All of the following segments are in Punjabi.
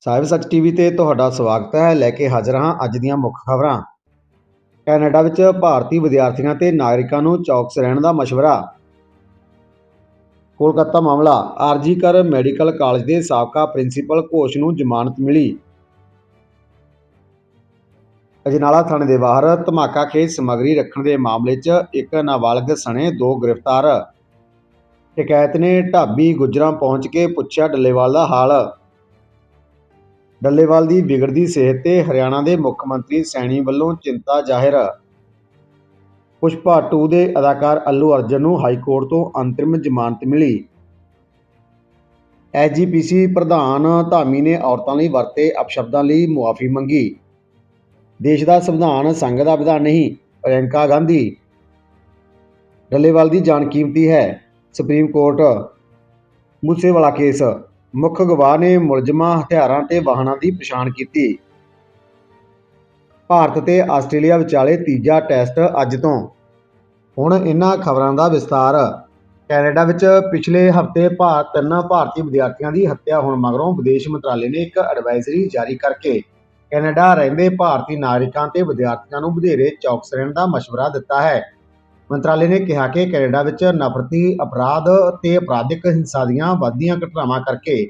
ਸਾਹਿਬ ਸੱਚ ਟੀਵੀ ਤੇ ਤੁਹਾਡਾ ਸਵਾਗਤ ਹੈ। ਲੈ ਕੇ ਹਾਜ਼ਰ ਹਾਂ ਅੱਜ ਦੀਆਂ ਮੁੱਖ ਖਬਰਾਂ। ਕੈਨੇਡਾ ਵਿੱਚ ਭਾਰਤੀ ਵਿਦਿਆਰਥੀਆਂ ਤੇ ਨਾਗਰਿਕਾਂ ਨੂੰ ਚੌਕਸ ਰਹਿਣ ਦਾ ਮਸ਼ਵਰਾ। ਕੋਲਕਾਤਾ ਮਾਮਲਾ, ਆਰਜੀ ਕਰ ਮੈਡੀਕਲ ਕਾਲਜ ਦੇ ਸਾਬਕਾ ਪ੍ਰਿੰਸੀਪਲ ਘੋਸ਼ ਨੂੰ ਜ਼ਮਾਨਤ ਮਿਲੀ। ਅਜਨਾਲਾ ਥਾਣੇ ਦੇ ਬਾਹਰ ਧਮਾਕਾ ਖੇਤ ਸਮੱਗਰੀ ਰੱਖਣ ਦੇ ਮਾਮਲੇ 'ਚ ਇੱਕ ਨਾਬਾਲਗ ਸਣੇ ਦੋ ਗ੍ਰਿਫਤਾਰ। ਸ਼ਿਕਾਇਤ ਨੇ ਢਾਬੀ ਗੁਜਰਾਂ ਪਹੁੰਚ ਕੇ ਪੁੱਛਿਆ ਡੱਲੇਵਾਲ ਦਾ ਹਾਲ। ਡੱਲੇਵਾਲ ਦੀ ਵਿਗੜਦੀ ਸਿਹਤ ਤੇ ਹਰਿਆਣਾ ਦੇ ਮੁੱਖ ਮੰਤਰੀ ਸੈਣੀ ਵੱਲੋਂ ਚਿੰਤਾ ਜ਼ਾਹਿਰ। ਪੁਸ਼ਪਾ 2 ਦੇ ਅਦਾਕਾਰ ਅੱਲੂ ਅਰਜਨ ਨੂੰ ਹਾਈ ਕੋਰਟ ਤੋਂ ਅੰਤਰਿਮ ਜ਼ਮਾਨਤ ਮਿਲੀ। ਐਸਜੀਪੀਸੀ ਪ੍ਰਧਾਨ ਧਾਮੀ ਨੇ ਔਰਤਾਂ ਲਈ ਵਰਤੇ ਅਪਸ਼ਬਦਾਂ ਲਈ ਮੁਆਫੀ ਮੰਗੀ। ਦੇਸ਼ ਦਾ ਸੰਵਿਧਾਨ ਸੰਘ ਦਾ ਵਿਧਾਨ ਨਹੀਂ ਪ੍ਰਿਅੰਕਾ ਗਾਂਧੀ। ਡੱਲੇਵਾਲ ਦੀ ਜਾਨ ਕੀਮਤੀ ਹੈ, ਸੁਪਰੀਮ ਕੋਰਟ। ਮੂਸੇਵਾਲਾ ਕੇਸ। ਮੁੱਖ ਗਵਾਹ ਨੇ ਮੁਲਜ਼ਮਾਂ, ਹਥਿਆਰਾਂ ਤੇ ਵਾਹਨਾਂ ਦੀ ਪਛਾਣ ਕੀਤੀ। ਭਾਰਤ ਤੇ ਆਸਟ੍ਰੇਲੀਆ ਵਿਚਾਲੇ ਤੀਜਾ ਟੈਸਟ ਅੱਜ ਤੋਂ। ਹੁਣ ਇਹਨਾਂ ਖਬਰਾਂ ਦਾ ਵਿਸਤਾਰ ਕੈਨੇਡਾ ਵਿੱਚ ਪਿਛਲੇ ਹਫ਼ਤੇ ਭਾਰਤ ਤਿੰਨ ਭਾਰਤੀ ਵਿਦਿਆਰਥੀਆਂ ਦੀ ਹੱਤਿਆ ਹੋਣ ਮਗਰੋਂ ਵਿਦੇਸ਼ ਮੰਤਰਾਲੇ ਨੇ ਇੱਕ ਐਡਵਾਈਜ਼ਰੀ ਜਾਰੀ ਕਰਕੇ ਕੈਨੇਡਾ ਰਹਿੰਦੇ ਭਾਰਤੀ ਨਾਗਰਿਕਾਂ ਤੇ ਵਿਦਿਆਰਥੀਆਂ ਨੂੰ ਵਧੇਰੇ ਚੌਕਸ ਰਹਿਣ ਦਾ ਮਸ਼ਵਰਾ ਦਿੱਤਾ ਹੈ। ਮੰਤਰਾਲੇ ਨੇ ਕਿਹਾ ਕਿ ਕੈਨੇਡਾ ਵਿੱਚ ਨਫ਼ਰਤੀ ਅਪਰਾਧ ਤੇ ਅਪਰਾਧਿਕ ਹਿੰਸਾ ਦੀਆਂ ਵੱਧਦੀਆਂ ਘਟਨਾਵਾਂ ਕਰਕੇ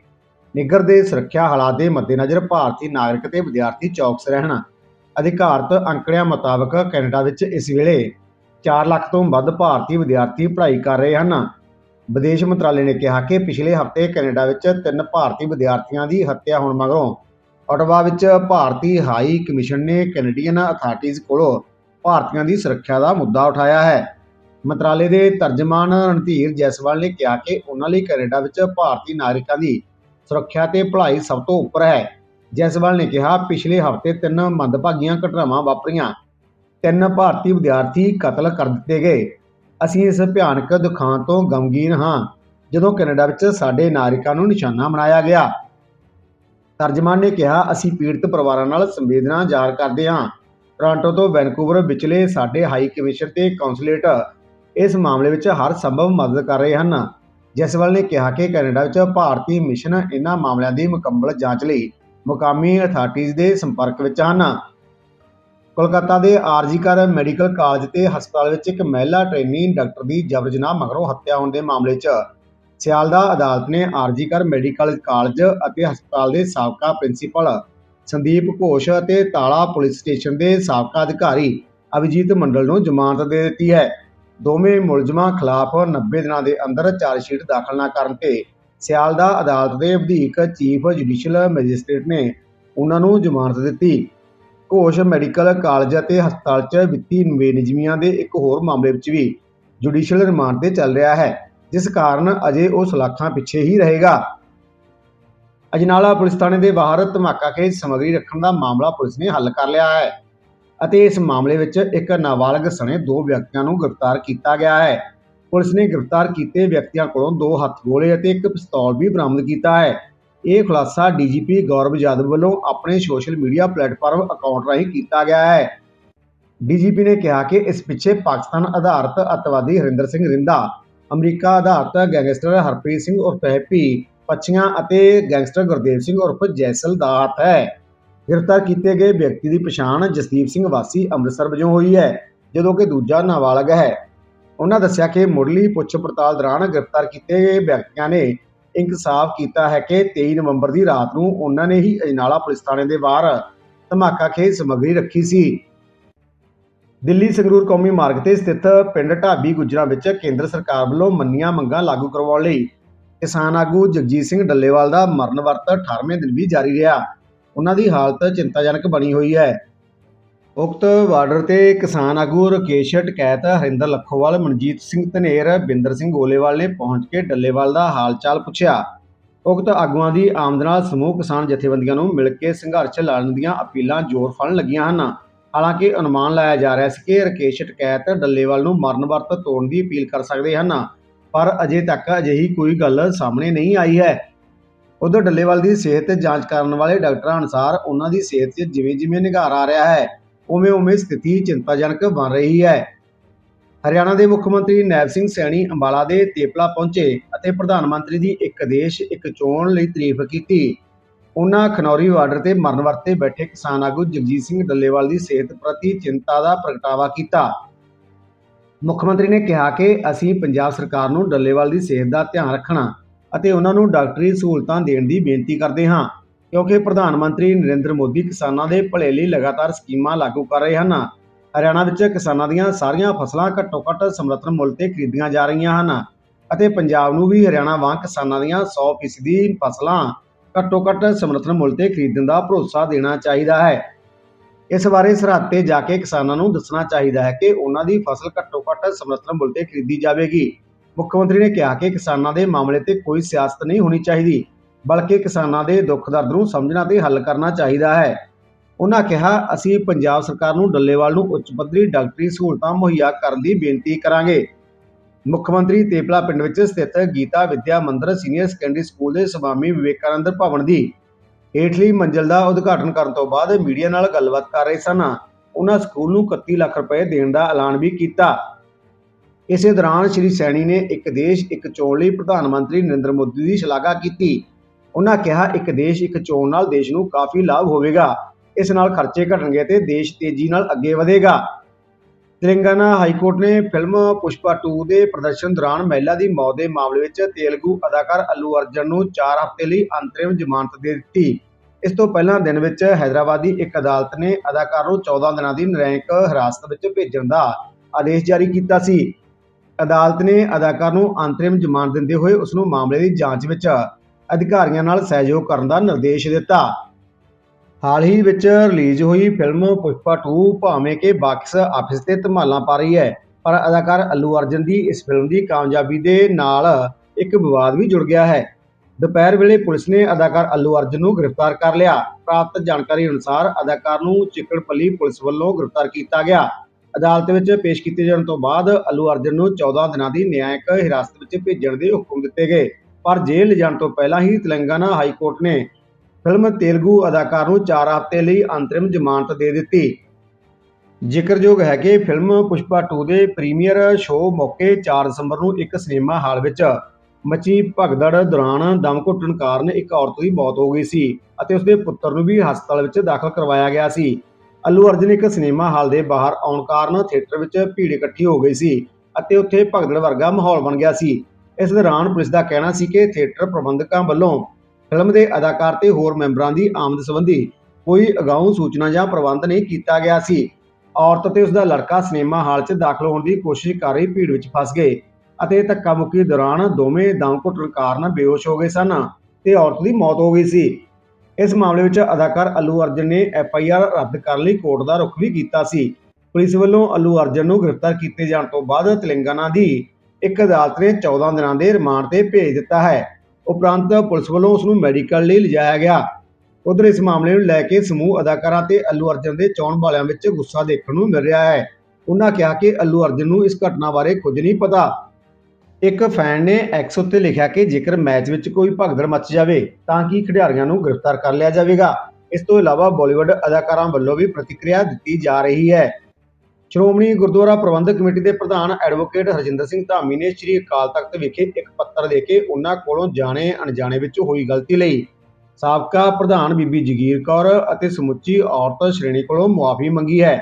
ਨਿੱਘਰ ਦੇ ਸੁਰੱਖਿਆ ਹਾਲਾਤ ਦੇ ਮੱਦੇਨਜ਼ਰ ਭਾਰਤੀ ਨਾਗਰਿਕ ਤੇ ਵਿਦਿਆਰਥੀ ਚੌਕਸ ਰਹਿਣ। ਅਧਿਕਾਰਤ ਅੰਕੜਿਆਂ ਮੁਤਾਬਕ ਕੈਨੇਡਾ ਵਿੱਚ ਇਸ ਵੇਲੇ 4 ਲੱਖ ਤੋਂ ਵੱਧ ਭਾਰਤੀ ਵਿਦਿਆਰਥੀ ਪੜ੍ਹਾਈ ਕਰ ਰਹੇ ਹਨ। ਵਿਦੇਸ਼ ਮੰਤਰਾਲੇ ਨੇ ਕਿਹਾ ਕਿ ਪਿਛਲੇ ਹਫ਼ਤੇ ਕੈਨੇਡਾ ਵਿੱਚ ਤਿੰਨ ਭਾਰਤੀ ਵਿਦਿਆਰਥੀਆਂ ਦੀ ਹੱਤਿਆ ਹੋਣ ਮਗਰੋਂ ਓਟਵਾ ਵਿੱਚ ਭਾਰਤੀ ਹਾਈ ਕਮਿਸ਼ਨ ਨੇ ਕੈਨੇਡੀਅਨ ਅਥਾਰਟੀਜ਼ ਕੋਲੋਂ ਭਾਰਤੀਆਂ ਦੀ ਸੁਰੱਖਿਆ ਦਾ ਮੁੱਦਾ ਉਠਾਇਆ ਹੈ। ਮੰਤਰਾਲੇ ਦੇ ਤਰਜਮਾਨ ਰਣਧੀਰ ਜੈਸਵਾਲ ਨੇ ਕਿਹਾ ਕਿ ਉਹਨਾਂ ਲਈ ਕੈਨੇਡਾ ਵਿੱਚ ਭਾਰਤੀ ਨਾਗਰਿਕਾਂ ਦੀ ਸੁਰੱਖਿਆ ਤੇ ਭਲਾਈ ਸਭ ਤੋਂ ਉੱਪਰ ਹੈ। ਜੈਸਵਾਲ ਨੇ ਕਿਹਾ, ਪਿਛਲੇ ਹਫ਼ਤੇ ਤਿੰਨ ਮੰਦਭਾਗੀਆਂ ਘਟਨਾਵਾਂ ਵਾਪਰੀਆਂ। ਤਿੰਨ ਭਾਰਤੀ ਵਿਦਿਆਰਥੀ ਕਤਲ ਕਰ ਦਿੱਤੇ ਗਏ। ਅਸੀਂ ਇਸ ਭਿਆਨਕ ਦੁਖਾਂਤ ਤੋਂ ਗਮਗੀਨ ਹਾਂ, ਜਦੋਂ ਕੈਨੇਡਾ ਵਿੱਚ ਸਾਡੇ ਨਾਗਰਿਕਾਂ ਨੂੰ ਨਿਸ਼ਾਨਾ ਬਣਾਇਆ ਗਿਆ। ਤਰਜਮਾਨ ਨੇ ਕਿਹਾ, ਅਸੀਂ ਪੀੜਤ ਪਰਿਵਾਰਾਂ ਨਾਲ ਸੰਵੇਦਨਾ ਜ਼ਾਹਰ ਕਰਦੇ ਹਾਂ। ਟੋਰਾਂਟੋ ਤੋਂ ਵੈਨਕੂਵਰ ਵਿਚਲੇ ਸਾਡੇ ਹਾਈ ਕਮਿਸ਼ਨ ਤੇ ਕੌਂਸੂਲੇਟ ਇਸ ਮਾਮਲੇ ਵਿੱਚ ਹਰ ਸੰਭਵ ਮਦਦ ਕਰ ਰਹੇ ਹਨ। ਜੈਸਵਾਲ ਨੇ ਕਿਹਾ ਕਿ ਕੈਨੇਡਾ ਵਿੱਚ ਭਾਰਤੀ ਮਿਸ਼ਨ ਇਹਨਾਂ ਮਾਮਲਿਆਂ ਦੀ ਮੁਕੰਮਲ ਜਾਂਚ ਲਈ ਮੁਕਾਮੀ ਅਥਾਰਟੀਜ਼ ਦੇ ਸੰਪਰਕ ਵਿੱਚ ਹਨ। ਕੋਲਕਾਤਾ ਦੇ ਆਰਜੀ ਆਰਜੀਕਰ ਮੈਡੀਕਲ ਕਾਲਜ ਤੇ ਹਸਪਤਾਲ ਵਿੱਚ ਇੱਕ ਮਹਿਲਾ ਟ੍ਰੇਨੀ ਡਾਕਟਰ ਦੀ ਜਬਰ ਜਨਾਹ ਮਗਰੋਂ ਹੱਤਿਆ ਹੋਣ ਦੇ ਮਾਮਲੇ 'ਚ ਸਿਆਲਦਾ ਅਦਾਲਤ ਨੇ ਆਰਜੀਕਰ ਮੈਡੀਕਲ ਕਾਲਜ ਅਤੇ ਹਸਪਤਾਲ ਦੇ ਸਾਬਕਾ ਪ੍ਰਿੰਸੀਪਲ ਸੰਦੀਪ ਘੋਸ਼ ਅਤੇ ਤਾਲਾ ਪੁਲਿਸ ਸਟੇਸ਼ਨ ਦੇ ਸਾਬਕਾ ਅਧਿਕਾਰੀ ਅਭਿਜੀਤ ਮੰਡਲ ਨੂੰ ਜ਼ਮਾਨਤ ਦੇ ਦਿੱਤੀ ਹੈ। ਦੋਵੇਂ ਮੁਲਜ਼ਮਾਂ ਖਿਲਾਫ 90 ਦਿਨਾਂ ਦੇ ਅੰਦਰ ਚਾਰਜਸ਼ੀਟ ਦਾਖਲ ਨਾ ਕਰਨ ਤੇ ਸਿਆਲਦਾ ਅਦਾਲਤ ਦੇ ਵਧੀਕ ਚੀਫ ਜੁਡੀਸ਼ੀਅਲ ਮੈਜਿਸਟ੍ਰੇਟ ਨੇ ਉਹਨਾਂ ਨੂੰ ਜ਼ਮਾਨਤ ਦਿੱਤੀ। ਘੋਸ਼ ਮੈਡੀਕਲ ਕਾਲਜ ਅਤੇ ਹਸਪਤਾਲ 'ਚ ਵਿੱਤੀ ਬੇਨਿਯਮੀਆਂ ਦੇ ਇੱਕ ਹੋਰ ਮਾਮਲੇ ਵਿੱਚ ਵੀ ਜੁਡੀਸ਼ੀਅਲ ਰਿਮਾਂਡ ਤੇ ਚੱਲ ਰਿਹਾ ਹੈ, ਜਿਸ ਕਾਰਨ ਅਜੇ ਉਹ ਸਲਾਖਾਂ ਪਿੱਛੇ ਹੀ ਰਹੇਗਾ। ਅਜਨਾਲਾ ਪੁਲਿਸ ਥਾਣੇ ਦੇ ਬਾਹਰ ਧਮਾਕਾ ਖੇਜ ਸਮੱਗਰੀ ਰੱਖਣ ਦਾ ਮਾਮਲਾ ਪੁਲਿਸ ਨੇ ਹੱਲ ਕਰ ਲਿਆ ਹੈ ਅਤੇ ਇਸ ਮਾਮਲੇ ਵਿੱਚ ਇੱਕ ਨਾਬਾਲਗ ਸਣੇ ਦੋ ਵਿਅਕਤੀਆਂ ਨੂੰ ਗ੍ਰਿਫਤਾਰ ਕੀਤਾ ਗਿਆ ਹੈ। ਪੁਲਿਸ ਨੇ ਗ੍ਰਿਫਤਾਰ ਕੀਤੇ ਵਿਅਕਤੀਆਂ ਕੋਲੋਂ ਦੋ ਹੱਥ ਗੋਲੇ ਅਤੇ ਇੱਕ ਪਿਸਤੌਲ ਵੀ ਬਰਾਮਦ ਕੀਤਾ ਹੈ। ਇਹ ਖੁਲਾਸਾ ਡੀਜੀਪੀ ਗੌਰਵ ਯਾਦਵ ਵੱਲੋਂ ਆਪਣੇ ਸੋਸ਼ਲ ਮੀਡੀਆ ਪਲੇਟਫਾਰਮ ਅਕਾਊਂਟ ਰਾਹੀਂ ਕੀਤਾ ਗਿਆ ਹੈ। ਡੀਜੀਪੀ ਨੇ ਕਿਹਾ ਕਿ ਇਸ ਪਿੱਛੇ ਪਾਕਿਸਤਾਨ ਆਧਾਰਿਤ ਅੱਤਵਾਦੀ ਹਰਿੰਦਰ ਸਿੰਘ ਰਿੰਦਾ, ਅਮਰੀਕਾ ਆਧਾਰਿਤ ਗੈਂਗਸਟਰ ਹਰਪ੍ਰੀਤ ਸਿੰਘ ਉਰਫ ਹੈਪੀ ਪੱਛੀਆਂ ਅਤੇ ਗੈਂਗਸਟਰ ਗੁਰਦੇਵ ਸਿੰਘ ਉਰਫ ਜੈਸਲ ਦਾ ਹੱਥ ਹੈ। ਗ੍ਰਿਫਤਾਰ ਕੀਤੇ ਗਏ ਵਿਅਕਤੀ ਦੀ ਪਛਾਣ ਜਸਦੀਪ ਸਿੰਘ ਵਾਸੀ ਅੰਮ੍ਰਿਤਸਰ ਵਜੋਂ ਹੋਈ ਹੈ, ਜਦੋਂ ਕਿ ਦੂਜਾ ਨਾਬਾਲਗ ਹੈ। ਉਹਨਾਂ ਦੱਸਿਆ ਕਿ ਮੁੱਢਲੀ ਪੁੱਛ ਪੜਤਾਲ ਦੌਰਾਨ ਗ੍ਰਿਫਤਾਰ ਕੀਤੇ ਗਏ ਵਿਅਕਤੀਆਂ ਨੇ ਇਨਕਸ਼ਾਫ ਕੀਤਾ ਹੈ ਕਿ 23 ਨਵੰਬਰ ਦੀ ਰਾਤ ਨੂੰ ਉਹਨਾਂ ਨੇ ਹੀ ਅਜਨਾਲਾ ਪੁਲਿਸ ਥਾਣੇ ਦੇ ਬਾਹਰ ਧਮਾਕਾ ਖੇਜ ਸਮੱਗਰੀ ਰੱਖੀ ਸੀ। ਦਿੱਲੀ ਸੰਗਰੂਰ ਕੌਮੀ ਮਾਰਗ ਤੇ ਸਥਿਤ ਪਿੰਡ ਢਾਬੀ ਗੁਜਰਾ ਵਿੱਚ ਕੇਂਦਰ ਸਰਕਾਰ ਵੱਲੋਂ ਮੰਨੀਆਂ ਮੰਗਾਂ ਲਾਗੂ ਕਰਵਾਉਣ ਲਈ ਕਿਸਾਨ ਆਗੂ ਜਗਜੀਤ ਸਿੰਘ ਡੱਲੇਵਾਲ ਦਾ ਮਰਨ ਵਰਤ 18ਵੇਂ ਦਿਨ ਵੀ ਜਾਰੀ ਰਿਹਾ। ਉਹਨਾਂ ਦੀ ਹਾਲਤ ਚਿੰਤਾਜਨਕ ਬਣੀ ਹੋਈ ਹੈ। ਉਕਤ ਬਾਰਡਰ ਤੇ ਕਿਸਾਨ ਆਗੂ ਰਕੇਸ਼ ਟਕੈਤ, ਹਰਿੰਦਰ ਲੱਖੋਵਾਲ, ਮਨਜੀਤ ਸਿੰਘ ਧਨੇਰ, ਬਿੰਦਰ ਸਿੰਘ ਗੋਲੇਵਾਲ ਨੇ ਪਹੁੰਚ ਕੇ ਡੱਲੇਵਾਲ ਦਾ ਹਾਲ-ਚਾਲ ਪੁੱਛਿਆ। ਉਕਤ ਆਗੂਆਂ ਦੀ ਆਮਦ ਨਾਲ ਸਮੂਹ ਕਿਸਾਨ ਜਥੇਬੰਦੀਆਂ ਨੂੰ ਮਿਲ ਕੇ ਸੰਘਰਸ਼ ਲੜਨ ਦੀਆਂ ਅਪੀਲਾਂ ਜ਼ੋਰ ਫੜਨ ਲੱਗੀਆਂ ਹਨ। ਹਾਲਾਂਕਿ ਅਨੁਮਾਨ ਲਾਇਆ ਜਾ ਰਿਹਾ ਸੀ ਕਿ ਰਕੇਸ਼ ਟਕੈਤ ਡੱਲੇਵਾਲ ਨੂੰ ਮਰਨ ਵਰਤ ਤੋੜਨ ਦੀ ਅਪੀਲ ਕਰ ਸਕਦੇ ਹਨ। ਪਰ ਅਜੇ ਤੱਕ ਅਜਿਹੀ ਕੋਈ ਗੱਲ ਸਾਹਮਣੇ ਨਹੀਂ ਆਈ ਹੈ। ਉਧਰ ਡੱਲੇਵਾਲ ਦੀ ਸਿਹਤ ਜਾਂਚ ਕਰਨ ਵਾਲੇ ਡਾਕਟਰਾਂ ਅਨੁਸਾਰ ਉਹਨਾਂ ਦੀ ਸਿਹਤ 'ਚ ਜਿਵੇਂ ਜਿਵੇਂ ਨਿਘਾਰ ਆ ਰਿਹਾ ਹੈ ਉਵੇਂ ਉਵੇਂ ਸਥਿਤੀ ਚਿੰਤਾਜਨਕ ਬਣ ਰਹੀ ਹੈ। ਹਰਿਆਣਾ ਦੇ ਮੁੱਖ ਮੰਤਰੀ ਨੈਬ ਸਿੰਘ ਸੈਣੀ ਅੰਬਾਲਾ ਦੇ ਤੇਪਲਾ ਪਹੁੰਚੇ ਅਤੇ ਪ੍ਰਧਾਨ ਮੰਤਰੀ ਦੀ ਇੱਕ ਦੇਸ਼ ਇੱਕ ਚੋਣ ਲਈ ਤਾਰੀਫ ਕੀਤੀ। ਉਹਨਾਂ ਖਨੌਰੀ ਬਾਰਡਰ ਤੇ ਮਰਨ ਵਰਤੇ ਬੈਠੇ ਕਿਸਾਨ ਆਗੂ ਜਗਜੀਤ ਸਿੰਘ ਡੱਲੇਵਾਲ ਦੀ ਸਿਹਤ ਪ੍ਰਤੀ ਚਿੰਤਾ ਦਾ ਪ੍ਰਗਟਾਵਾ ਕੀਤਾ। ਮੁੱਖ ਮੰਤਰੀ ਨੇ ਕਿਹਾ ਕਿ ਅਸੀਂ ਪੰਜਾਬ ਸਰਕਾਰ ਨੂੰ ਡੱਲੇਵਾਲ ਦੀ ਸਿਹਤ ਦਾ ਧਿਆਨ ਰੱਖਣਾ ਅਤੇ ਉਹਨਾਂ ਨੂੰ ਡਾਕਟਰੀ ਸਹੂਲਤਾਂ ਦੇਣ ਦੀ ਬੇਨਤੀ ਕਰਦੇ ਹਾਂ, ਕਿਉਂਕਿ ਪ੍ਰਧਾਨ ਮੰਤਰੀ ਨਰਿੰਦਰ ਮੋਦੀ ਕਿਸਾਨਾਂ ਦੇ ਭਲੇ ਲਈ ਲਗਾਤਾਰ ਸਕੀਮਾਂ ਲਾਗੂ ਕਰ ਰਹੇ ਹਨ। ਹਰਿਆਣਾ ਵਿੱਚ ਕਿਸਾਨਾਂ ਦੀਆਂ ਸਾਰੀਆਂ ਫਸਲਾਂ ਘੱਟੋ-ਘੱਟ ਸਮਰਥਨ ਮੁੱਲ ਤੇ ਖਰੀਦੀਆਂ ਜਾ ਰਹੀਆਂ ਹਨ ਅਤੇ ਪੰਜਾਬ ਨੂੰ ਵੀ ਹਰਿਆਣਾ ਵਾਂਗ ਕਿਸਾਨਾਂ ਦੀਆਂ 100% ਫਸਲਾਂ ਘੱਟੋ-ਘੱਟ ਸਮਰਥਨ ਮੁੱਲ ਤੇ ਖਰੀਦਣ ਦਾ ਭਰੋਸਾ ਦੇਣਾ ਚਾਹੀਦਾ ਹੈ। ਇਸ ਬਾਰੇ ਸਰਹੱਦ ਤੇ ਜਾ ਕੇ ਕਿਸਾਨਾਂ ਨੂੰ ਦੱਸਣਾ ਚਾਹੀਦਾ ਹੈ ਕਿ ਉਹਨਾਂ ਦੀ ਫਸਲ ਘੱਟੋ-ਘੱਟ ਸਮਰਥਨ ਮੁੱਲ ਤੇ ਖਰੀਦੀ ਜਾਵੇਗੀ। ਮੁੱਖ ਮੰਤਰੀ ਨੇ ਕਿਹਾ ਕਿ ਕਿਸਾਨਾਂ ਦੇ ਮਾਮਲੇ ਤੇ ਕੋਈ ਸਿਆਸਤ ਨਹੀਂ ਹੋਣੀ ਚਾਹੀਦੀ, ਬਲਕਿ ਕਿਸਾਨਾਂ ਦੇ ਦੁੱਖ ਦਰਦ ਨੂੰ ਸਮਝਣਾ ਤੇ ਹੱਲ ਕਰਨਾ ਚਾਹੀਦਾ ਹੈ। ਉਹਨਾਂ ਕਿਹਾ, ਅਸੀਂ ਪੰਜਾਬ ਸਰਕਾਰ ਨੂੰ ਡੱਲੇਵਾਲ ਨੂੰ ਉੱਚ ਪੱਧਰੀ ਡਾਕਟਰੀ ਸਹੂਲਤਾਂ ਮੁਹੱਈਆ ਕਰਨ ਦੀ ਬੇਨਤੀ ਕਰਾਂਗੇ। ਮੁੱਖ ਮੰਤਰੀ ਤੇਪਲਾ ਪਿੰਡ ਵਿੱਚ ਸਥਿਤ ਗੀਤਾ ਵਿਦਿਆ ਮੰਦਿਰ ਸੀਨੀਅਰ ਸੈਕੰਡਰੀ ਸਕੂਲ ਦੇ ਸਵਾਮੀ ਵਿਵੇਕਾਨੰਦ ਭਵਨ ਦੀ ਹੇਠਲੀ ਮੰਜ਼ਲ ਦਾ ਉਦਘਾਟਨ ਕਰਨ ਤੋਂ ਬਾਅਦ ਮੀਡੀਆ ਨਾਲ ਗੱਲਬਾਤ ਕਰ ਰਹੇ ਸਨ। ਉਹਨਾਂ ਸਕੂਲ ਨੂੰ 31 ਲੱਖ ਰੁਪਏ ਦੇਣ ਦਾ ਐਲਾਨ ਵੀ ਕੀਤਾ। ਇਸੇ ਦੌਰਾਨ ਸ਼੍ਰੀ ਸੈਣੀ ਨੇ ਇੱਕ ਦੇਸ਼, ਇੱਕ ਚੋਣ ਲਈ ਪ੍ਰਧਾਨ ਮੰਤਰੀ ਨਰਿੰਦਰ ਮੋਦੀ ਦੀ ਸ਼ਲਾਘਾ ਕੀਤੀ। ਉਹਨਾਂ ਕਿਹਾ, ਇੱਕ ਦੇਸ਼, ਇੱਕ ਚੋਣ ਨਾਲ ਦੇਸ਼ ਨੂੰ ਕਾਫੀ ਲਾਭ ਹੋਵੇਗਾ। ਇਸ ਨਾਲ ਖਰਚੇ ਘਟਣਗੇ ਤੇ ਦੇਸ਼ ਤੇਜ਼ੀ ਨਾਲ ਅੱਗੇ ਵਧੇਗਾ। ਤੇਲੰਗਾਨਾ ਹਾਈ ਕੋਰਟ ਨੇ ਫਿਲਮ ਪੁਸ਼ਪਾ 2 ਦੇ ਪ੍ਰਦਰਸ਼ਨ ਦੌਰਾਨ ਮਹਿਲਾ ਦੀ ਮੌਤ ਦੇ ਮਾਮਲੇ ਵਿੱਚ ਤੇਲਗੂ ਅਦਾਕਾਰ ਅੱਲੂ ਅਰਜਨ ਨੂੰ 4 ਹਫ਼ਤੇ ਲਈ ਅੰਤਰਿਮ ਜ਼ਮਾਨਤ ਦੇ ਦਿੱਤੀ। ਇਸ ਤੋਂ ਪਹਿਲਾਂ ਦਿਨ ਵਿੱਚ ਹੈਦਰਾਬਾਦ ਦੀ ਇੱਕ ਅਦਾਲਤ ਨੇ ਅਦਾਕਾਰ ਨੂੰ 14 ਦਿਨਾਂ ਦੀ ਨਿਰਣਾਇਕ ਹਿਰਾਸਤ ਵਿੱਚ ਭੇਜਣ ਦਾ ਆਦੇਸ਼ ਜਾਰੀ ਕੀਤਾ ਸੀ। ਅਦਾਲਤ ਨੇ ਅਦਾਕਾਰ ਨੂੰ ਅੰਤਰਿਮ ਜ਼ਮਾਨਤ ਦਿੰਦੇ ਹੋਏ ਉਸ ਨੂੰ ਮਾਮਲੇ ਦੀ ਜਾਂਚ ਵਿੱਚ ਅਧਿਕਾਰੀਆਂ ਨਾਲ ਸਹਿਯੋਗ ਕਰਨ ਦਾ ਨਿਰਦੇਸ਼ ਦਿੱਤਾ। ਹਾਲ ਹੀ ਵਿੱਚ ਰਿਲੀਜ਼ ਹੋਈ ਫਿਲਮ ਪੁਸ਼ਪਾ 2 ਭਾਵੇਂ ਕਿ ਬਾਕਸ ਆਫਿਸ ਤੇ ਧਮਾਲਾਂ ਪਾ ਰਹੀ ਹੈ, ਪਰ ਅਦਾਕਾਰ ਅੱਲੂ ਅਰਜਨ ਦੀ ਇਸ ਫਿਲਮ ਦੀ ਕਾਮਯਾਬੀ ਦੇ ਨਾਲ ਇੱਕ ਵਿਵਾਦ ਵੀ ਜੁੜ ਗਿਆ ਹੈ। ਦੁਪਹਿਰ ਵੇਲੇ ਪੁਲਿਸ ਨੇ ਅਦਾਕਾਰ ਅੱਲੂ ਅਰਜਨ ਨੂੰ ਗ੍ਰਿਫਤਾਰ ਕਰ ਲਿਆ। ਪ੍ਰਾਪਤ ਜਾਣਕਾਰੀ ਅਨੁਸਾਰ ਅਦਾਕਾਰ ਨੂੰ ਚਿੱਕੜਪੱਲੀ ਪੁਲਿਸ ਵੱਲੋਂ ਗ੍ਰਿਫਤਾਰ ਕੀਤਾ ਗਿਆ। ਅਦਾਲਤ ਵਿੱਚ ਪੇਸ਼ ਕੀਤੇ ਜਾਣ ਤੋਂ ਬਾਅਦ ਅੱਲੂ ਅਰਜਨ ਨੂੰ 14 ਦਿਨਾਂ ਦੀ ਨਿਆਂਇਕ ਹਿਰਾਸਤ ਵਿੱਚ ਭੇਜਣ ਦੇ ਹੁਕਮ ਦਿੱਤੇ ਗਏ। ਪਰ ਜੇਲ੍ਹ ਲਿਜਾਣ ਤੋਂ ਪਹਿਲਾਂ ਹੀ ਤੇਲੰਗਾਨਾ ਹਾਈ ਕੋਰਟ ਨੇ ਫਿਲਮ ਤੇਲਗੂ ਅਦਾਕਾਰ ਨੂੰ 4 ਹਫ਼ਤੇ ਲਈ ਅੰਤਰਿਮ ਜ਼ਮਾਨਤ ਦੇ ਦਿੱਤੀ। ਜ਼ਿਕਰਯੋਗ ਹੈ ਕਿ ਫਿਲਮ ਪੁਸ਼ਪਾ 2 ਦੇ ਪ੍ਰੀਮੀਅਰ ਸ਼ੋਅ ਮੌਕੇ 4 ਦਸੰਬਰ ਨੂੰ ਇੱਕ ਸਿਨੇਮਾ ਹਾਲ ਵਿੱਚ ਮਚੀ ਭਗਦੜ ਦੌਰਾਨ ਦਮ ਘੁੱਟਣ ਕਾਰਨ ਇੱਕ ਔਰਤ ਦੀ ਮੌਤ ਹੋ ਗਈ ਸੀ ਅਤੇ ਉਸਦੇ ਪੁੱਤਰ ਨੂੰ ਵੀ ਹਸਪਤਾਲ ਵਿੱਚ ਦਾਖਲ ਕਰਵਾਇਆ ਗਿਆ ਸੀ। ਅੱਲੂ ਅਰਜਨ ਇੱਕ ਸਿਨੇਮਾ ਹਾਲ ਦੇ ਬਾਹਰ ਆਉਣ ਕਾਰਨ ਥੀਏਟਰ ਵਿੱਚ ਭੀੜ ਇਕੱਠੀ ਹੋ ਗਈ ਸੀ ਅਤੇ ਉੱਥੇ ਭਗਦੜ ਵਰਗਾ ਮਾਹੌਲ ਬਣ ਗਿਆ ਸੀ। ਇਸ ਦੌਰਾਨ ਪੁਲਿਸ ਦਾ ਕਹਿਣਾ ਸੀ ਕਿ ਥੀਏਟਰ ਪ੍ਰਬੰਧਕਾਂ ਵੱਲੋਂ ਫਿਲਮ ਦੇ ਅਦਾਕਾਰ ਤੇ ਹੋਰ ਮੈਂਬਰਾਂ ਦੀ ਆਮਦ ਸੰਬੰਧੀ ਕੋਈ ਅਗਾਊਂ ਸੂਚਨਾ ਜਾਂ ਪ੍ਰਬੰਧ ਨਹੀਂ ਕੀਤਾ ਗਿਆ ਸੀ। ਔਰਤ ਤੇ ਉਸ ਦਾ ਲੜਕਾ ਸਿਨੇਮਾ ਹਾਲ 'ਚ ਦਾਖਲ ਹੋਣ ਦੀ ਕੋਸ਼ਿਸ਼ ਕਰ ਰਹੀ ਭੀੜ ਵਿੱਚ ਫਸ ਗਏ ਅਤੇ ਧੱਕਾ ਮੁੱਕੀ ਦੌਰਾਨ ਦੋਵੇਂ ਦਮ ਘੁੱਟਣ ਕਾਰਨ ਬੇਹੋਸ਼ ਹੋ ਗਏ ਸਨ ਤੇ ਔਰਤ ਦੀ ਮੌਤ ਹੋ ਗਈ ਸੀ। ਇਸ ਮਾਮਲੇ ਵਿੱਚ ਅਦਾਕਾਰ ਅੱਲੂ ਅਰਜਨ ਨੇ ਐਫ ਆਈ ਆਰ ਰੱਦ ਕਰਨ ਲਈ ਕੋਰਟ ਦਾ ਰੁਖ ਵੀ ਕੀਤਾ ਸੀ। ਪੁਲਿਸ ਵੱਲੋਂ ਅੱਲੂ ਅਰਜਨ ਨੂੰ ਗ੍ਰਿਫਤਾਰ ਕੀਤੇ ਜਾਣ ਤੋਂ ਬਾਅਦ ਤੇਲੰਗਾਨਾ ਦੀ ਇੱਕ ਅਦਾਲਤ ਨੇ 14 ਦਿਨਾਂ ਦੇ ਰਿਮਾਂਡ ਤੇ ਭੇਜ ਦਿੱਤਾ ਹੈ। ਉਪਰੰਤ ਪੁਲਿਸ ਵੱਲੋਂ ਉਸ ਨੂੰ ਮੈਡੀਕਲ ਲਈ ਲਿਜਾਇਆ ਗਿਆ। ਉਧਰ ਇਸ ਮਾਮਲੇ ਨੂੰ ਲੈ ਕੇ ਸਮੂਹ ਅਦਾਕਾਰਾਂ ਤੇ ਅੱਲੂ ਅਰਜਨ ਦੇ ਚੋਣ ਵਾਲਿਆਂ ਵਿੱਚ ਗੁੱਸਾ ਦੇਖਣ ਨੂੰ ਮਿਲ ਰਿਹਾ ਹੈ। ਉਹਨਾਂ ਕਿਹਾ ਕਿ ਅੱਲੂ ਅਰਜਨ ਨੂੰ ਇਸ ਘਟਨਾ ਬਾਰੇ ਕੁਝ ਨਹੀਂ ਪਤਾ। ਇੱਕ ਫੈਨ ਨੇ ਐਕਸ ਉੱਤੇ ਲਿਖਿਆ ਕਿ ਜੇਕਰ ਮੈਚ ਵਿੱਚ ਕੋਈ ਭਗਦੜ ਮਚ ਜਾਵੇ, ਤਾਂ ਕਿ ਖਿਡਾਰੀਆਂ ਨੂੰ ਗ੍ਰਿਫਤਾਰ ਕਰ ਲਿਆ ਜਾਵੇਗਾ? ਇਸ ਤੋਂ ਇਲਾਵਾ ਬਾਲੀਵੁੱਡ ਅਦਾਕਾਰਾਂ ਵੱਲੋਂ ਵੀ ਪ੍ਰਤੀਕਿਰਿਆ ਦਿੱਤੀ ਜਾ ਰਹੀ ਹੈ। ਸ਼੍ਰੋਮਣੀ ਗੁਰਦੁਆਰਾ ਪ੍ਰਬੰਧਕ ਕਮੇਟੀ ਦੇ ਪ੍ਰਧਾਨ ਐਡਵੋਕੇਟ ਹਰਜਿੰਦਰ ਸਿੰਘ ਧਾਮੀ ਨੇ ਸ੍ਰੀ ਅਕਾਲ ਤਖਤ ਵਿਖੇ ਇੱਕ ਪੱਤਰ ਦੇ ਕੇ ਉਹਨਾਂ ਕੋਲੋਂ ਜਾਣੇ ਅਣਜਾਣੇ ਵਿੱਚ ਹੋਈ ਗਲਤੀ ਲਈ। ਸਾਬਕਾ ਪ੍ਰਧਾਨ ਬੀਬੀ ਜਗੀਰ ਕੌਰ ਅਤੇ ਸਮੁੱਚੀ ਔਰਤ ਸ਼੍ਰੇਣੀ ਕੋਲੋਂ ਮੁਆਫੀ ਮੰਗੀ ਹੈ।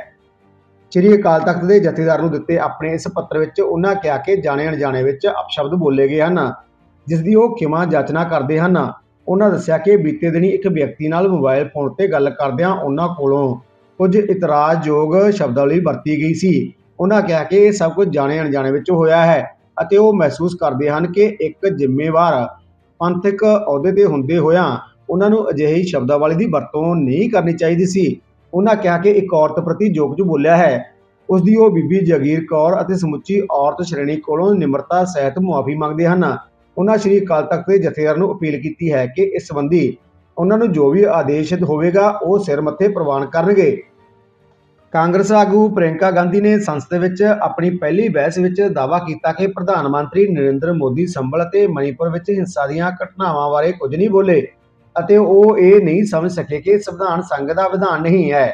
ਸ੍ਰੀ ਅਕਾਲ ਤਖਤ ਦੇ ਜਥੇਦਾਰ ਨੂੰ ਦਿੱਤੇ ਆਪਣੇ ਇਸ ਪੱਤਰ ਵਿੱਚ ਉਹਨਾਂ ਕਿਹਾ ਕਿ ਜਾਣੇ ਅਣਜਾਣੇ ਵਿੱਚ ਅਪਸ਼ਬਦ ਬੋਲੇ ਗਏ ਹਨ, ਜਿਸ ਦੀ ਉਹ ਖਿਮਾ ਜਾਚਨਾ ਕਰਦੇ ਹਨ। ਉਹਨਾਂ ਦੱਸਿਆ ਕਿ ਬੀਤੇ ਦਿਨੀ ਇੱਕ ਵਿਅਕਤੀ ਨਾਲ ਮੋਬਾਈਲ ਫੋਨ ਤੇ ਗੱਲ ਕਰਦਿਆਂ ਉਹਨਾਂ ਕੋਲੋਂ ਕੁਝ ਇਤਰਾਜ਼ਯੋਗ ਸ਼ਬਦਾਵਲੀ ਵਰਤੀ ਗਈ ਸੀ। ਉਹਨਾਂ ਕਿਹਾ ਕਿ ਇਹ ਸਭ ਕੁਝ ਜਾਣੇ ਅਣਜਾਣੇ ਵਿੱਚ ਹੋਇਆ ਹੈ ਅਤੇ ਉਹ ਮਹਿਸੂਸ ਕਰਦੇ ਹਨ ਕਿ ਇੱਕ ਜ਼ਿੰਮੇਵਾਰ ਪੰਥਕ ਅਹੁਦੇ ਤੇ ਹੁੰਦੇ ਹੋਇਆਂ ਉਹਨਾਂ ਨੂੰ ਅਜਿਹੀ ਸ਼ਬਦਾਵਲੀ ਦੀ ਵਰਤੋਂ ਨਹੀਂ ਕਰਨੀ ਚਾਹੀਦੀ ਸੀ। ਉਹਨਾਂ ਕਿਹਾ ਕਿ ਇੱਕ ਔਰਤ ਪ੍ਰਤੀ ਜੋ ਕੁਝ ਬੋਲਿਆ ਹੈ। ਉਸ ਦੀ ਉਹ ਬੀਬੀ ਜਗੀਰ ਕੌਰ ਅਤੇ ਸਮੁੱਚੀ ਔਰਤ ਸ਼੍ਰੇਣੀ ਕੋਲੋਂ ਨਿਮਰਤਾ ਸਹਿਤ ਮੁਆਫੀ ਮੰਗਦੇ ਹਨ। ਉਹਨਾਂ ਸ਼੍ਰੀ ਅਕਾਲ ਤਖਤ ਦੇ ਜਥੇਦਾਰ ਨੂੰ ਅਪੀਲ ਕੀਤੀ ਹੈ ਕਿ ਇਸ ਸੰਬੰਧੀ ਉਹਨਾਂ ਨੂੰ ਜੋ ਵੀ ਆਦੇਸ਼ ਹੋਵੇਗਾ, ਉਹ ਸਿਰ ਮੱਥੇ ਪ੍ਰਵਾਨ ਕਰਨਗੇ। ਕਾਂਗਰਸ ਆਗੂ ਪ੍ਰਿਯੰਕਾ ਗਾਂਧੀ ਨੇ ਸੰਸਦ ਵਿੱਚ ਆਪਣੀ ਪਹਿਲੀ ਬਹਿਸ ਵਿੱਚ ਦਾਅਵਾ ਕੀਤਾ ਕਿ ਪ੍ਰਧਾਨ ਮੰਤਰੀ ਨਰਿੰਦਰ ਮੋਦੀ ਸੰਭਲ ਅਤੇ ਮਣੀਪੁਰ ਵਿੱਚ ਹਿੰਸਾ ਦੀਆਂ ਘਟਨਾਵਾਂ ਬਾਰੇ ਕੁਝ ਨਹੀਂ ਬੋਲੇ ਅਤੇ ਉਹ ਇਹ ਨਹੀਂ ਸਮਝ ਸਕੇ ਕਿ ਸੰਵਿਧਾਨ ਸੰਘ ਦਾ ਵਿਧਾਨ ਨਹੀਂ ਹੈ।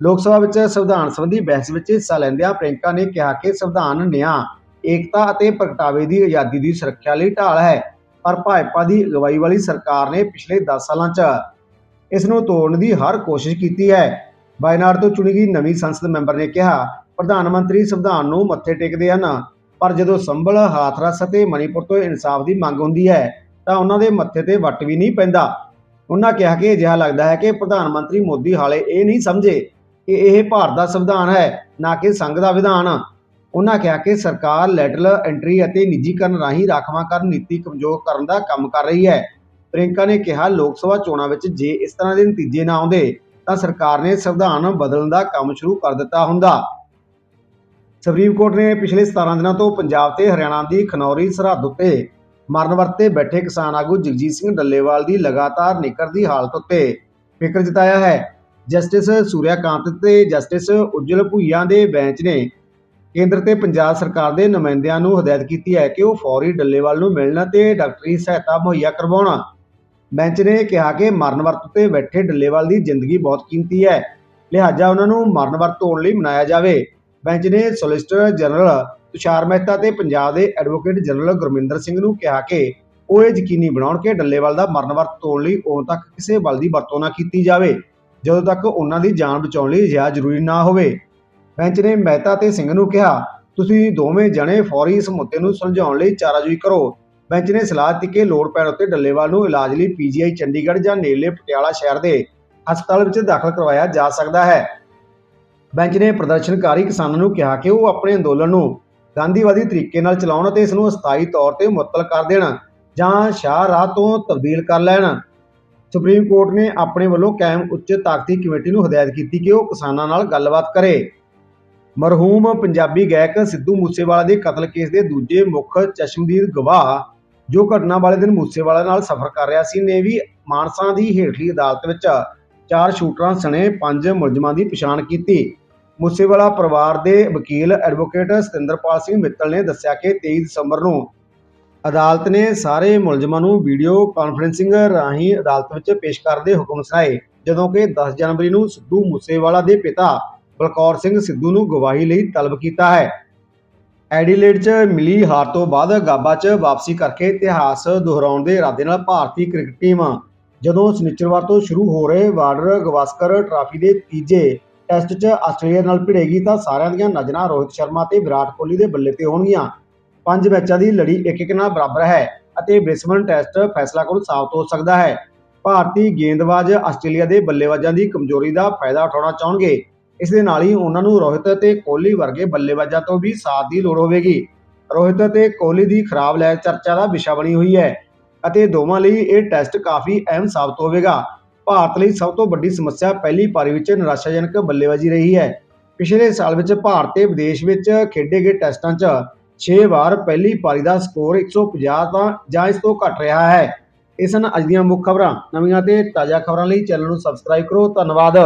ਲੋਕ ਸਭਾ ਵਿੱਚ ਸੰਵਿਧਾਨ ਸੰਬੰਧੀ ਬਹਿਸ ਵਿੱਚ ਹਿੱਸਾ ਲੈਂਦਿਆਂ ਪ੍ਰਿਯੰਕਾ ਨੇ ਕਿਹਾ ਕਿ ਸੰਵਿਧਾਨ ਨਿਆਂ, ਏਕਤਾ ਅਤੇ ਪ੍ਰਗਟਾਵੇ ਦੀ ਆਜ਼ਾਦੀ ਦੀ ਸੁਰੱਖਿਆ ਲਈ ਢਾਲ ਹੈ। ਪਰ ਭਾਜਪਾ ਦੀ ਅਗਵਾਈ ਵਾਲੀ ਸਰਕਾਰ ਨੇ ਪਿਛਲੇ 10 ਸਾਲਾਂ 'ਚ ਇਸ ਨੂੰ ਤੋੜਨ ਦੀ ਹਰ ਕੋਸ਼ਿਸ਼ ਕੀਤੀ ਹੈ। ਵਾਇਨਾਡ ਤੋਂ ਚੁਣੀ ਗਈ ਨਵੀਂ ਸੰਸਦ ਮੈਂਬਰ ਨੇ ਕਿਹਾ, ਪ੍ਰਧਾਨ ਮੰਤਰੀ ਸੰਵਿਧਾਨ ਨੂੰ ਮੱਥੇ ਟੇਕਦੇ ਹਨ, ਪਰ ਜਦੋਂ ਸੰਭਲ ਹਾਥਰਸ ਅਤੇ ਮਣੀਪੁਰ ਤੋਂ ਇਨਸਾਫ ਦੀ ਮੰਗ ਹੁੰਦੀ ਹੈ, ਤਾਂ ਉਹਨਾਂ ਦੇ ਮੱਥੇ ਤੇ ਵੱਟ ਵੀ ਨਹੀਂ ਪੈਂਦਾ। ਉਹਨਾਂ ਕਿਹਾ ਕਿ ਅਜਿਹਾ ਲੱਗਦਾ ਹੈ ਕਿ ਪ੍ਰਧਾਨ ਮੰਤਰੀ ਮੋਦੀ ਹਾਲੇ ਇਹ ਨਹੀਂ ਸਮਝੇ ਕਿ ਇਹ ਭਾਰਤ ਦਾ ਸੰਵਿਧਾਨ ਹੈ, ਨਾ ਕਿ ਸੰਘ ਦਾ ਵਿਧਾਨ। ਉਹਨਾਂ ਕਿਹਾ ਕਿ ਸਰਕਾਰ ਲੈਟਰਲ ਐਂਟਰੀ ਅਤੇ ਨਿੱਜੀਕਰਨ ਰਾਹੀਂ ਰਾਖਵਾਂਕਰਨ ਨੀਤੀ ਕਮਜ਼ੋਰ ਕਰਨ ਦਾ ਕੰਮ ਕਰ ਰਹੀ ਹੈ। ਪ੍ਰਿਅੰਕਾ ਨੇ ਕਿਹਾ, ਲੋਕ ਸਭਾ ਚੋਣਾਂ ਵਿੱਚ ਜੇ ਇਸ ਤਰ੍ਹਾਂ ਦੇ ਨਤੀਜੇ ਨਾ ਆਉਂਦੇ, ਤਾਂ ਸਰਕਾਰ ਨੇ ਸੰਵਿਧਾਨ ਬਦਲਣ ਦਾ ਕੰਮ ਸ਼ੁਰੂ ਕਰ ਦਿੱਤਾ ਹੁੰਦਾ। ਸੁਪਰੀਮ ਕੋਰਟ ਨੇ ਪਿਛਲੇ 17 ਦਿਨਾਂ ਤੋਂ ਪੰਜਾਬ ਤੇ ਹਰਿਆਣਾ ਦੀ ਖਨੌਰੀ ਸਰਹੱਦ ਉੱਤੇ ਮਰਨ ਵਰਤੇ ਬੈਠੇ ਕਿਸਾਨ ਆਗੂ ਜਗਜੀਤ ਸਿੰਘ ਡੱਲੇਵਾਲ ਦੀ ਲਗਾਤਾਰ ਨਿਕਰਦੀ ਹਾਲਤ ਉੱਤੇ ਫਿਕਰ ਜਤਾਇਆ ਹੈ। ਜਸਟਿਸ ਸੂਰਿਆਕਾਂਤ ਤੇ ਜਸਟਿਸ ਉਜਲ ਭੁਈਆ ਦੇ ਬੈਂਚ ਨੇ ਕੇਂਦਰ ਤੇ ਪੰਜਾਬ ਸਰਕਾਰ ਦੇ ਨੁਮਾਇੰਦਿਆਂ ਨੂੰ ਹਦਾਇਤ ਕੀਤੀ ਹੈ ਕਿ ਉਹ ਫੌਰੀ ਡੱਲੇਵਾਲ ਨੂੰ ਮਿਲਣ ਤੇ ਡਾਕਟਰੀ ਸਹਾਇਤਾ ਮੁਹੱਈਆ ਕਰਵਾਉਣ। ਬੈਂਚ ਨੇ ਕਿਹਾ ਕਿ ਮਰਨ ਵਰਤ ਤੇ ਬੈਠੇ ਡੱਲੇਵਾਲ ਦੀ ਜ਼ਿੰਦਗੀ ਬਹੁਤ ਕੀਮਤੀ ਹੈ। ਲਿਹਾਜ਼ਾ ਉਹਨਾਂ ਨੂੰ ਮਰਨ ਵਰਤ ਤੋੜਨ ਲਈ ਮਨਾਇਆ ਜਾਵੇ। ਬੈਂਚ ਨੇ ਸੋਲਿਸਟਰ ਜਨਰਲ ਤੁਸ਼ਾਰ ਮਹਿਤਾ ਤੇ ਪੰਜਾਬ ਦੇ ਐਡਵੋਕੇਟ ਜਨਰਲ ਗੁਰਮਿੰਦਰ ਸਿੰਘ ਨੂੰ ਕਿਹਾ ਕਿ ਉਹ ਇਹ ਯਕੀਨੀ ਬਣਾਉਣ ਕਿ ਡੱਲੇਵਾਲ ਦਾ ਮਰਨ ਵਰਤ ਤੋੜਨ ਲਈ ਉਦੋਂ ਤੱਕ ਕਿਸੇ ਬਲ ਦੀ ਵਰਤੋਂ ਨਾ ਕੀਤੀ ਜਾਵੇ, ਜਦੋਂ ਤੱਕ ਉਹਨਾਂ ਦੀ ਜਾਨ ਬਚਾਉਣ ਲਈ ਜ਼ਿਆਦਾ ਜ਼ਰੂਰੀ ਨਾ ਹੋਵੇ। ਬੈਂਚ ਨੇ ਮਹਿਤਾ ਤੇ ਸਿੰਘ ਨੂੰ ਕਿਹਾ, ਤੁਸੀਂ ਦੋਵੇਂ ਜਣੇ ਫੌਰੀ ਇਸ ਮੁੱਦੇ ਨੂੰ ਸੁਲਝਾਉਣ ਲਈ ਚਾਰਾਜੋਈ ਕਰੋ। ਬੈਂਚ ਨੇ ਸਲਾਹ ਦਿੱਤੀ ਕਿ ਲੋੜ ਪੈਣ ਉੱਤੇ ਡੱਲੇਵਾਲ ਨੂੰ ਇਲਾਜ ਲਈ ਪੀਜੀਆਈ ਚੰਡੀਗੜ੍ਹ ਜਾਂ ਨੇੜਲੇ ਪਟਿਆਲਾ ਸ਼ਹਿਰ ਦੇ ਹਸਪਤਾਲ ਵਿੱਚ ਦਾਖਲ ਕਰਵਾਇਆ ਜਾ ਸਕਦਾ ਹੈ। ਬੈਂਚ ਨੇ ਪ੍ਰਦਰਸ਼ਨਕਾਰੀ ਕਿਸਾਨਾਂ ਨੂੰ ਕਿਹਾ ਕਿ ਉਹ ਆਪਣੇ ਅੰਦੋਲਨ ਨੂੰ ਗਾਂਧੀਵਾਦੀ ਤਰੀਕੇ ਨਾਲ ਚਲਾਉਣ ਅਤੇ ਇਸ ਨੂੰ ਅਸਥਾਈ ਤੌਰ ਤੇ ਮੁਅੱਤਲ ਕਰ ਦੇਣ ਜਾਂ ਸ਼ਾਹ ਰਾਹ ਤੋਂ ਤਬਦੀਲ ਕਰ ਲੈਣ। ਸੁਪਰੀਮ ਕੋਰਟ ਨੇ ਆਪਣੇ ਵੱਲੋਂ ਕਾਇਮ ਉੱਚ ਤਾਕਤੀ ਕਮੇਟੀ ਨੂੰ ਹਦਾਇਤ ਕੀਤੀ ਕਿ ਉਹ ਕਿਸਾਨਾਂ ਨਾਲ ਗੱਲਬਾਤ ਕਰੇ। ਮਰਹੂਮ ਪੰਜਾਬੀ ਗਾਇਕ ਸਿੱਧੂ ਮੂਸੇਵਾਲਾ ਦੇ ਕਤਲ ਕੇਸ ਦੇ ਦੂਜੇ ਮੁੱਖ ਚਸ਼ਮਦੀਦ ਗਵਾਹ ਜੋ ਘਟਨਾ ਵਾਲੇ ਦਿਨ ਮੂਸੇਵਾਲਾ ਨਾਲ ਸਫ਼ਰ ਕਰ ਰਿਹਾ ਸੀ ਨੇ ਵੀ ਮਾਨਸਾ ਦੀ ਹੇਠਲੀ ਅਦਾਲਤ ਵਿੱਚ ਚਾਰ ਸ਼ੂਟਰਾਂ ਸਣੇ ਪੰਜ ਮੁਲਜ਼ਮਾਂ ਦੀ ਪਛਾਣ ਕੀਤੀ। ਮੂਸੇਵਾਲਾ ਪਰਿਵਾਰ ਦੇ ਵਕੀਲ ਐਡਵੋਕੇਟ ਸਤਿੰਦਰਪਾਲ ਸਿੰਘ ਮਿੱਤਲ ਨੇ ਦੱਸਿਆ ਕਿ 23 ਦਸੰਬਰ ਨੂੰ ਅਦਾਲਤ ਨੇ ਸਾਰੇ ਮੁਲਜ਼ਮਾਂ ਨੂੰ ਵੀਡੀਓ ਕਾਨਫਰੈਂਸਿੰਗ ਰਾਹੀਂ ਅਦਾਲਤ ਵਿੱਚ ਪੇਸ਼ ਕਰਨ ਦੇ ਹੁਕਮ ਸੁਣਾਏ, ਜਦੋਂ ਕਿ 10 ਜਨਵਰੀ ਨੂੰ ਸਿੱਧੂ ਮੂਸੇਵਾਲਾ ਦੇ ਪਿਤਾ ਬਲਕੌਰ ਸਿੰਘ ਸਿੱਧੂ ਨੂੰ ਗਵਾਹੀ ਲਈ ਤਲਬ ਕੀਤਾ ਹੈ। ਐਡੀਲੇਡ 'ਚ ਮਿਲੀ ਹਾਰ ਤੋਂ ਬਾਅਦ ਗਾਬਾ 'ਚ ਵਾਪਸੀ ਕਰਕੇ ਇਤਿਹਾਸ ਦੁਹਰਾਉਣ ਦੇ ਇਰਾਦੇ ਨਾਲ ਭਾਰਤੀ ਕ੍ਰਿਕਟ ਟੀਮ ਜਦੋਂ ਸ਼ਨੀਚਰਵਾਰ ਤੋਂ ਸ਼ੁਰੂ ਹੋ ਰਹੇ ਵਾਰਡਰ ਗਵਾਸਕਰ ਟਰਾਫੀ ਦੇ ਤੀਜੇ ਟੈਸਟ 'ਚ ਆਸਟ੍ਰੇਲੀਆ ਨਾਲ ਭਿੜੇਗੀ ਤਾਂ ਸਾਰਿਆਂ ਦੀਆਂ ਨਜ਼ਰਾਂ ਰੋਹਿਤ ਸ਼ਰਮਾ ਤੇ ਵਿਰਾਟ ਕੋਹਲੀ ਦੇ ਬੱਲੇ ਤੇ ਹੋਣਗੀਆਂ। ਪੰਜ ਮੈਚਾਂ ਦੀ ਲੜੀ ਇੱਕ ਇੱਕ ਨਾਲ ਬਰਾਬਰ ਹੈ ਅਤੇ ਬ੍ਰਿਸਬਨ ਟੈਸਟ ਫੈਸਲਾ ਕੋਲ ਸਾਬਤ ਹੋ ਸਕਦਾ ਹੈ। ਭਾਰਤੀ ਗੇਂਦਬਾਜ਼ ਆਸਟ੍ਰੇਲੀਆ ਦੇ ਬੱਲੇਬਾਜ਼ਾਂ ਦੀ ਕਮਜ਼ੋਰੀ ਦਾ ਫਾਇਦਾ ਉਠਾਉਣਾ ਚਾਹਣਗੇ। ਇਸ ਦੇ ਨਾਲ ਹੀ ਉਹਨਾਂ ਨੂੰ ਰੋਹਿਤ ਅਤੇ ਕੋਹਲੀ ਵਰਗੇ ਬੱਲੇਬਾਜ਼ਾਂ ਤੋਂ ਵੀ ਸਾਥ ਦੀ ਲੋੜ ਹੋਵੇਗੀ। ਰੋਹਿਤ ਅਤੇ ਕੋਹਲੀ ਦੀ ਖਰਾਬ ਲੈ ਚਰਚਾ ਦਾ ਵਿਸ਼ਾ ਬਣੀ ਹੋਈ ਹੈ ਅਤੇ ਦੋਵਾਂ ਲਈ ਇਹ ਟੈਸਟ ਕਾਫੀ ਅਹਿਮ ਸਾਬਤ ਹੋਵੇਗਾ। ਭਾਰਤ ਲਈ ਸਭ ਤੋਂ ਵੱਡੀ ਸਮੱਸਿਆ ਪਹਿਲੀ ਪਾਰੀ ਵਿੱਚ ਨਿਰਾਸ਼ਾਜਨਕ ਬੱਲੇਬਾਜ਼ੀ ਰਹੀ ਹੈ। ਪਿਛਲੇ ਸਾਲ ਵਿੱਚ ਭਾਰਤ ਤੇ ਵਿਦੇਸ਼ ਵਿੱਚ ਖੇਡੇ ਗਏ ਟੈਸਟਾਂ 'ਚ 6 ਵਾਰ ਪਹਿਲੀ ਪਾਰੀ ਦਾ ਸਕੋਰ 150 ਤਾਂ ਜਾਂ ਇਸ ਤੋਂ ਘੱਟ ਰਿਹਾ ਹੈ। ਇਸ ਸਨ ਅੱਜ ਦੀਆਂ ਮੁੱਖ ਖਬਰਾਂ। ਨਵੀਆਂ ਤੇ ਤਾਜ਼ਾ ਖਬਰਾਂ ਲਈ ਚੈਨਲ ਨੂੰ ਸਬਸਕ੍ਰਾਈਬ ਕਰੋ। ਧੰਨਵਾਦ।